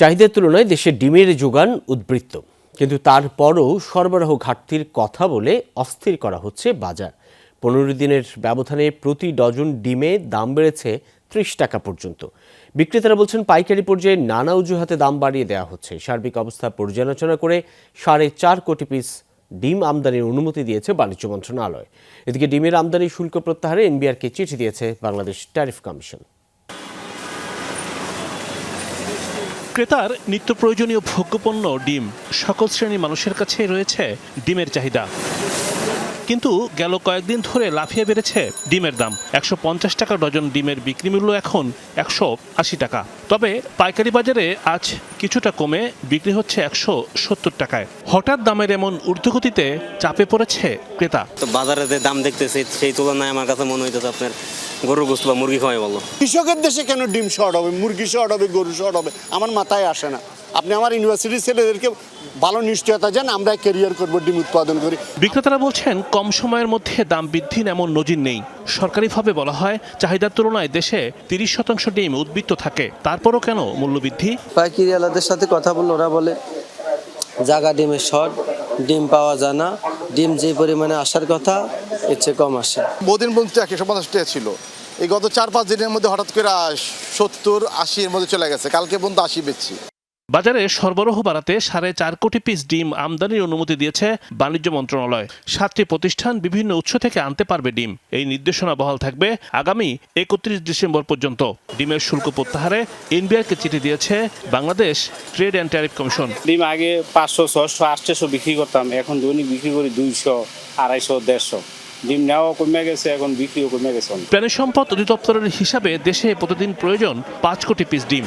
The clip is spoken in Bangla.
চাহিদার তুলনায় দেশে ডিমের যোগান উদ্বৃত্ত। কিন্তু তারপরও সরবরাহ ঘাটতির কথা বলে অস্থির করা হচ্ছে বাজার। পনেরো দিনের ব্যবধানে প্রতি ডজন ডিমে দাম বেড়েছে ত্রিশ টাকা পর্যন্ত। বিক্রেতারা বলছেন, পাইকারি পর্যায়ে নানা অজুহাতে দাম বাড়িয়ে দেওয়া হচ্ছে। সার্বিক অবস্থা পর্যালোচনা করে সাড়ে চার কোটি পিস ডিম আমদানির অনুমতি দিয়েছে বাণিজ্য মন্ত্রণালয়। এদিকে ডিমের আমদানি শুল্ক প্রত্যাহারে এনবিআরকে চিঠি দিয়েছে বাংলাদেশ ট্যারিফ কমিশন। ক্রেতার নিত্য প্রয়োজনীয় ভোগ্যপণ্য, ডিম, সকল শ্রেণির মানুষের কাছে রয়েছে ডিমের চাহিদা। কিন্তু গেল কয়েকদিন ধরে লাফিয়ে বেড়েছে ডিমের দাম। একশো পঞ্চাশ টাকা ডজন ডিমের বিক্রি মূল্য এখন একশো আশি টাকা। তবে পাইকারি বাজারে আজ কিছুটা কমে বিক্রি হচ্ছে একশো সত্তর টাকায়। হঠাৎ দামের এমন ঊর্ধ্বগতিতে চাপে পড়েছে ক্রেতা। তো বাজারে যে দাম দেখতেছি, সেই তুলনায় আমার কাছে মনে হইতেছে আপনার গরুর গোস্ত বা মুরগি খাওয়াই ভালো। কৃষকের দেশে কেন ডিম শর্ট হবে? মুরগি শর্ট হবে গরু শর্ট হবে? আমার মাথায় আসে না। আপনি আমার ইউনিভার্সিটির ছেলেদেরকে ভালো নিশ্চয়তা দেন আমরা ক্যারিয়ার করব ডিম উৎপাদন করি। বিক্রেতারা বলছেন কম সময়ের মধ্যে দাম বৃদ্ধির এমন নজির নেই। সরকারিভাবে বলা হয় চাহিদার তুলনায় দেশে তিরিশ শতাংশ ডিম উদ্বৃত্ত থাকে। তারপরও কেন মূল্যবৃদ্ধি? পাইকারি আলাদের সাথে কথা বলল ওরা বলে জাগা ডিমের শর্ট ডিম পাওয়া যায় না। ডিম যে পরিমাণে আসার কথা, এর চেয়ে কম আসে। বহুদিন পর্যন্ত একশো পঞ্চাশ টাকা ছিল। এই গত চার পাঁচ দিনের মধ্যে হঠাৎ করে সত্তর আশির মধ্যে চলে গেছে। কালকে পর্যন্ত আশি বেচছি। বাজারে সরবরাহ বাড়াতে সাড়ে চার কোটি পিস ডিম আমদানির অনুমতি দিয়েছে বাণিজ্য মন্ত্রণালয়। সাতটি প্রতিষ্ঠান বিভিন্ন উৎস থেকে আনতে পারবে ডিম। এই নির্দেশনা বহাল থাকবে আগামী একত্রিশ ডিসেম্বর পর্যন্ত। ডিমের শুল্ক প্রত্যাহারে এনবিআরকে চিঠি দিয়েছে Bangladesh trade and tariff commission. ডিম আগে পাঁচশো ছশো আটশোশো বিক্রি করতাম এখন দৈনিক বিক্রি করি দুইশো আড়াইশো দেড়শো। ডিম নেওয়াও কমে গেছে এখন বিক্রিও কমে গেছে। প্রাণী সম্পদ অধিদপ্তরের হিসাবে দেশে প্রতিদিন প্রয়োজন পাঁচ কোটি পিস ডিম।